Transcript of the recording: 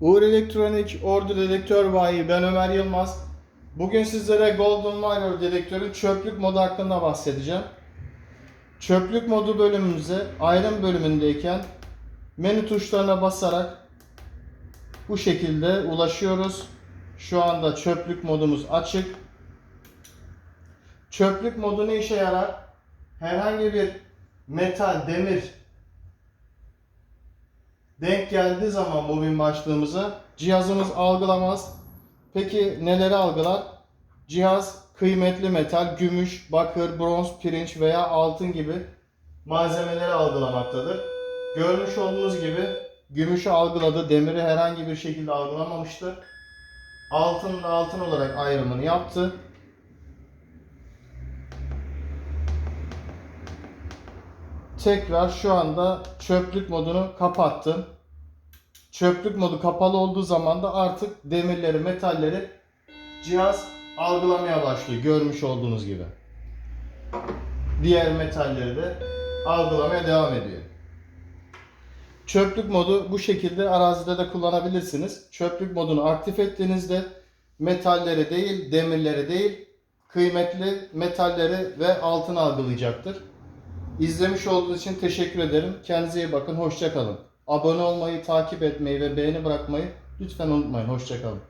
Uğur Elektronik Ordu Dedektör Bayi ben Ömer Yılmaz. Bugün sizlere Golden Wire dedektörün çöplük modu hakkında bahsedeceğim. Çöplük modu bölümümüze ayrım bölümündeyken menü tuşlarına basarak bu şekilde ulaşıyoruz. Şu anda çöplük modumuz açık. Çöplük modu ne işe yarar? Herhangi bir metal, demir denk geldiği zaman mobil başlığımıza cihazımız algılamaz. Peki neleri algılar? Cihaz kıymetli metal, gümüş, bakır, bronz, pirinç veya altın gibi malzemeleri algılamaktadır. Görmüş olduğunuz gibi gümüşü algıladı, demiri herhangi bir şekilde algılamamıştır. Altın da altın olarak ayrımını yaptı. Tekrar şu anda çöplük modunu kapattım. Çöplük modu kapalı olduğu zaman da artık demirleri, metalleri cihaz algılamaya başlıyor. Görmüş olduğunuz gibi. Diğer metalleri de algılamaya devam ediyor. Çöplük modu bu şekilde arazide de kullanabilirsiniz. Çöplük modunu aktif ettiğinizde metalleri değil, demirleri değil, kıymetli metalleri ve altın algılayacaktır. İzlemiş olduğunuz için teşekkür ederim. Kendinize iyi bakın. Hoşça kalın. Abone olmayı, takip etmeyi ve beğeni bırakmayı lütfen unutmayın. Hoşça kalın.